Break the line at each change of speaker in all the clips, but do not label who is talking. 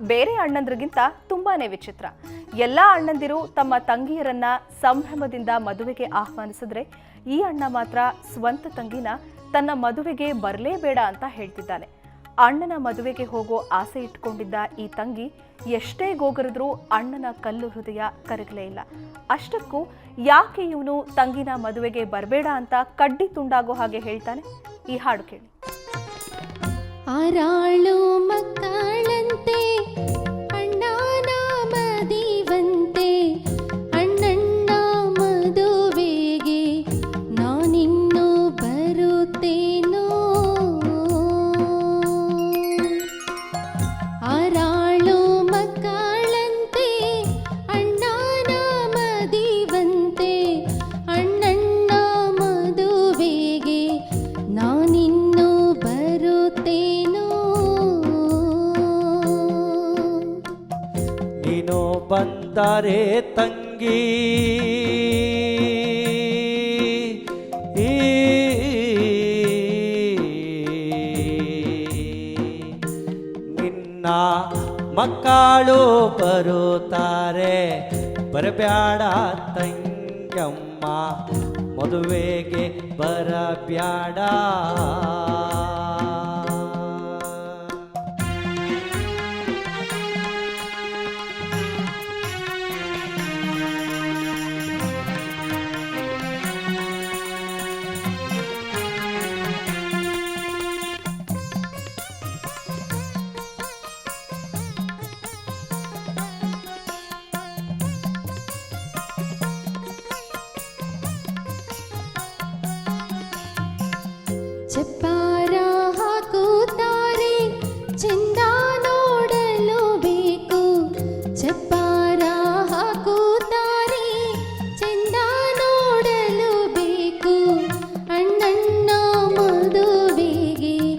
ಬೇರೆ ಅಣ್ಣಂದ್ರಿಗಿಂತ ತುಂಬಾನೇ ವಿಚಿತ್ರ. ಎಲ್ಲ ಅಣ್ಣಂದಿರು ತಮ್ಮ ತಂಗಿಯರನ್ನ ಸಂಭ್ರಮದಿಂದ ಮದುವೆಗೆ ಆಹ್ವಾನಿಸಿದ್ರೆ ಈ ಅಣ್ಣ ಮಾತ್ರ ಸ್ವಂತ ತಂಗಿನ ತನ್ನ ಮದುವೆಗೆ ಬರಲೇಬೇಡ ಅಂತ ಹೇಳ್ತಿದ್ದಾನೆ. ಅಣ್ಣನ ಮದುವೆಗೆ ಹೋಗೋ ಆಸೆ ಇಟ್ಕೊಂಡಿದ್ದ ಈ ತಂಗಿ ಎಷ್ಟೇ ಗೋಗರಿದ್ರೂ ಅಣ್ಣನ ಕಲ್ಲು ಹೃದಯ ಕರಗಲೇ ಇಲ್ಲ. ಅಷ್ಟಕ್ಕೂ ಯಾಕೆ ಇವನು ತಂಗಿನ ಮದುವೆಗೆ ಬರಬೇಡ ಅಂತ ಕಡ್ಡಿ ತುಂಡಾಗೋ ಹಾಗೆ ಹೇಳ್ತಾನೆ? ಈ ಹಾಡು ಕೇಳಿ.
ಮಕ್ಕಳು ಬರುತ್ತಾರೆ. ಬರಬ್ಯಾಡ ತಂಗಮ್ಮ ಮದುವೆಗೆ ಬರಬ್ಯಾಡ.
ಚಪ್ಪಾರ ಹಾಕುತ್ತಾರೆ ಚಂದ ನೋಡಲು ಬೇಕು. ಚಪ್ಪಾರ ಹಾಕುತ್ತಾರೆ ಚಂದ ನೋಡಲು ಬೇಕು. ಅಣ್ಣಣ್ಣ ಮದುವೆಗೆ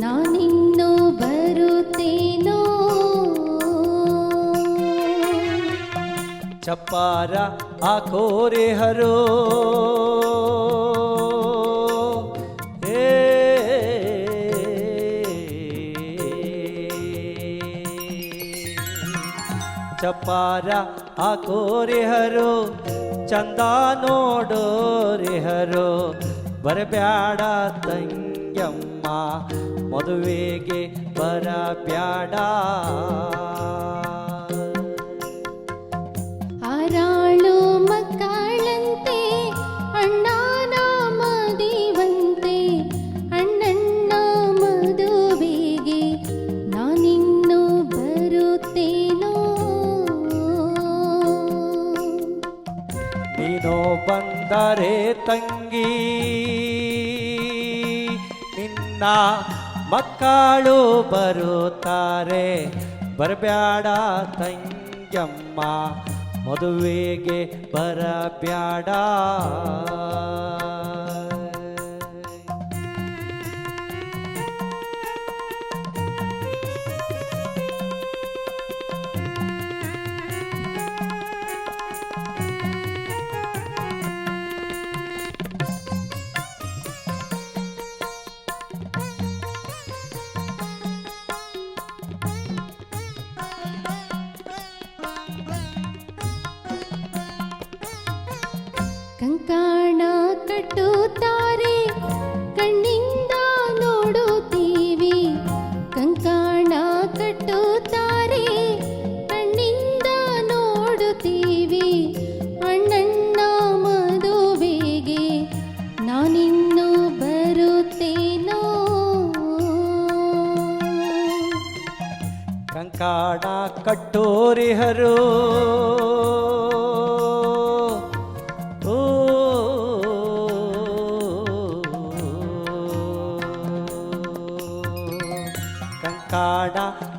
ನಾನಿನ್ನು ಬರುತ್ತೇನೋ?
ಚಪ್ಪಾರ ಹಾಕೋರೆ ಹರೋ. ಚಪ್ಪಾರ ಹಾಕೋರಿ ಹರು ಚಂದ ನೋಡೋರಿ ಹರು ಬರಬ್ಯಾಡ ತಂಗಮ್ಮ ಮದುವೆಗೆ ಬರಬ್ಯಾಡ. ಬಂದರೆ ತಂಗಿ ನಿನ್ನ ಮಕ್ಕಳು ಬರುತ್ತಾರೆ. ಬರಬ್ಯಾಡ ತಂಗಮ್ಮ ಮದುವೆಗೆ ಬರಬ್ಯಾಡ.
ಕಂಕಣ ಕಟ್ಟುತ್ತಾರೆ ಕಣ್ಣಿಂದ ನೋಡುತ್ತೀವಿ. ಕಂಕಣ ಕಟ್ಟುತ್ತಾರೆ ಕಣ್ಣಿಂದ ನೋಡುತ್ತೀವಿ. ಅಣ್ಣಣ್ಣ ಮದುವೆಗೆ ನಾನಿನ್ನು ಬರುತ್ತೇನೋ?
ಕಂಕಾಣ ಕಟ್ಟೋರಿಹರು.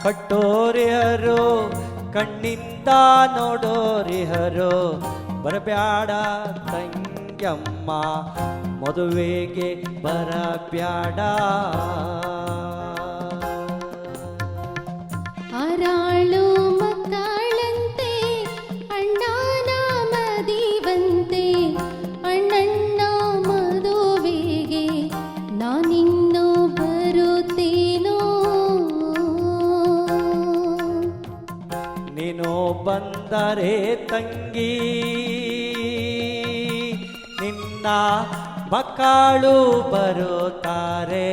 ಕಟ್ಟೋರಿಹರು ಕಣ್ಣಿಂದ ನೋಡೋರಿಹರು ಬರಬ್ಯಾಡ ತಂಗಮ್ಮ ಮದುವೆಗೆ ಬರಬ್ಯಾಡ. ಬಂದರೆ ತಂಗಿ ನಿನ್ನ ಮಕ್ಕಳು ಬರುತ್ತಾರೆ.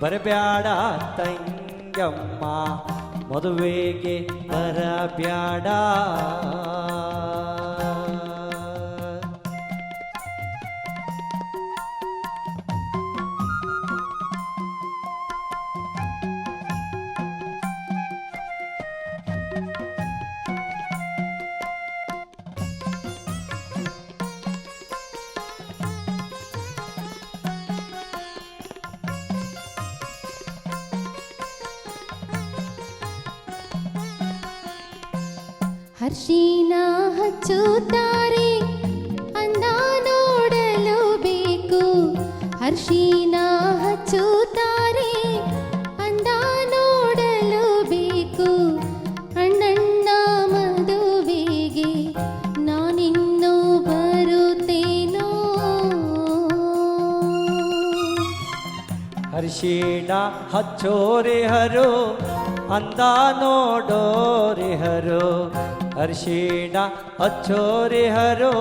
ಬರಬ್ಯಾಡ ತಂಗಮ್ಮ ಮದುವೆಗೆ ಬರಬ್ಯಾಡ.
ಹರ್ಷಿನ ಹಚ್ಚುತ್ತಾರೆ, ಅಂದ ನೋಡಲು ಬೇಕು. ಅರ್ಶಿನ ಹಚ್ಚುತ್ತಾರೆ, ಅಂದ ನೋಡಲು ಬೇಕು. ಅಣ್ಣಣ್ಣ ಮದುವೆಗೆ ನಾನಿನ್ನೂ ಬರುತ್ತೇನೋ?
ಹರ್ಷಿಣ ಹಚ್ಚೋರೆ ಹರೋ, ಅಂದ ನೋಡೋರೆ ಹರು. ಹರ್ಷಿಣ ಹಚ್ಚೋರೆ ಹರು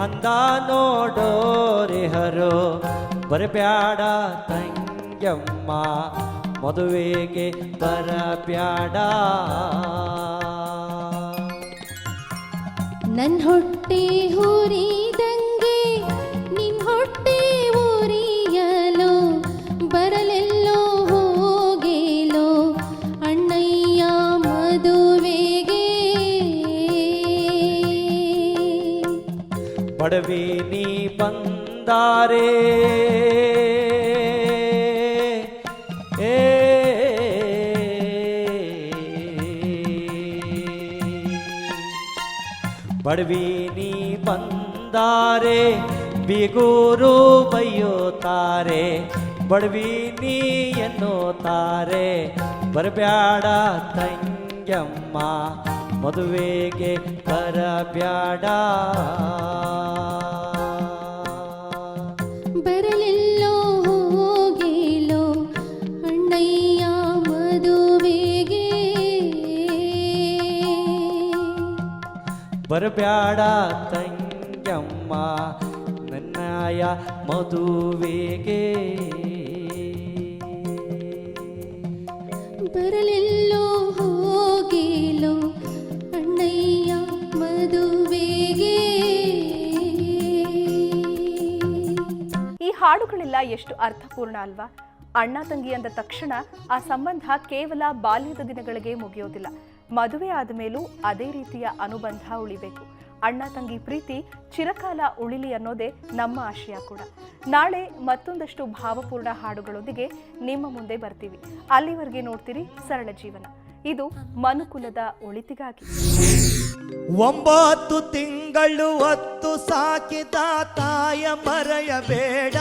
ಅಂದ ನೋಡೋರೆ ಹರು. ಬರಬ್ಯಾಡ ತಂಗಮ್ಮ ಮದುವೆಗೆ ಬರಬ್ಯಾಡ.
ನನ್ನ ಹೊಟ್ಟೆ ಹುರಿದಂಗೆ
ಬಡವಿ ನೀ ಬಂದಾರೆ. ಏ. ಬಡವಿ ನೀ ಬಂದಾರೆ ಬಿಗೂರು ಬೈಯುತ್ತಾರೆ ಬಡವಿ ನೀ ಎನ್ನುತ್ತಾರೆ ಬರಬ್ಯಾಡ ತಂಗಮ್ಮ ಮದುವೆಗೆ ಬರಬ್ಯಾಡ
ಬರಲೆಲ್ಲೋ ಹೋಗೇಲೋ ಅಣ್ಣಯ್ಯ ಮದುವೆಗೆ.
ಬರಬ್ಯಾಡ ತಂಗಮ್ಮ ನನ್ನಾಯ ಮದುವೆಗೆ.
ಬರಲೆಲ್ಲೋ
ಹಾಡುಗಳೆಲ್ಲ ಎಷ್ಟು ಅರ್ಥಪೂರ್ಣ ಅಲ್ವಾ? ಅಣ್ಣ ತಂಗಿ ಅಂದ ತಕ್ಷಣ ಆ ಸಂಬಂಧ ಕೇವಲ ಬಾಲ್ಯದ ದಿನಗಳಿಗೆ ಮುಗಿಯೋದಿಲ್ಲ. ಮದುವೆ ಆದ ಮೇಲೂ ಅದೇ ರೀತಿಯ ಅನುಬಂಧ ಉಳಿಬೇಕು. ಅಣ್ಣ ತಂಗಿ ಪ್ರೀತಿ, ಚಿರಕಾಲ ಉಳಿಲಿ ಅನ್ನೋದೇ ನಮ್ಮ ಆಶಯ ಕೂಡ. ನಾಳೆ ಮತ್ತೊಂದಷ್ಟು ಭಾವಪೂರ್ಣ ಹಾಡುಗಳೊಂದಿಗೆ ನಿಮ್ಮ ಮುಂದೆ ಬರ್ತೀವಿ. ಅಲ್ಲಿವರೆಗೆ ನೋಡ್ತೀರಿ ಸರಳ ಜೀವನ. ಇದು ಮನುಕುಲದ ಒಳಿತಿಗಾಗಿ.
ಒಂಬತ್ತು ತಿಂಗಳು ಹೊತ್ತು ಸಾಕಿದ ತಾಯ ಮರೆಯಬೇಡ.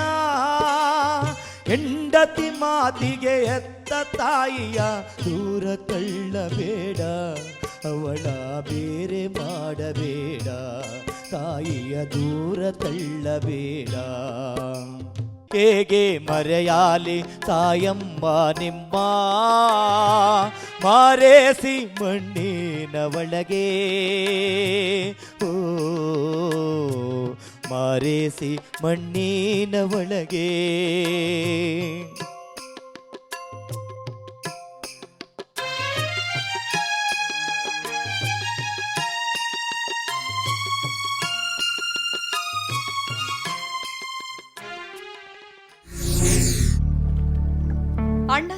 ಹೆಂಡತಿ ಮಾತಿಗೆ ಎತ್ತ ತಾಯಿಯ ದೂರ ತಳ್ಳಬೇಡ. ಅವಳ ಬೇರೆ ಮಾಡಬೇಡ. ತಾಯಿಯ ದೂರ ತಳ್ಳಬೇಡ. ಹೇಗೆ ಮರೆಯಾಲಿ ತಾಯಮ್ಮ ನಿಮ್ಮ ಮಾರೇಸಿ ಮಣ್ಣಿನ ಒಳಗೆ. ಓ ಮಾರೇಸಿ ಮಣ್ಣಿನ ಒಳಗೆ.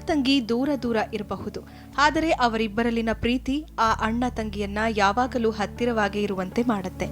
ತಂಗಿ ದೂರ ದೂರ ಇರಬಹುದು. ಆದರೆ ಅವರಿಬ್ಬರಲ್ಲಿನ ಪ್ರೀತಿ ಆ ಅಣ್ಣ ತಂಗಿಯನ್ನ ಯಾವಾಗಲೂ ಹತ್ತಿರವಾಗಿ ಇರುವಂತೆ ಮಾಡುತ್ತೆ.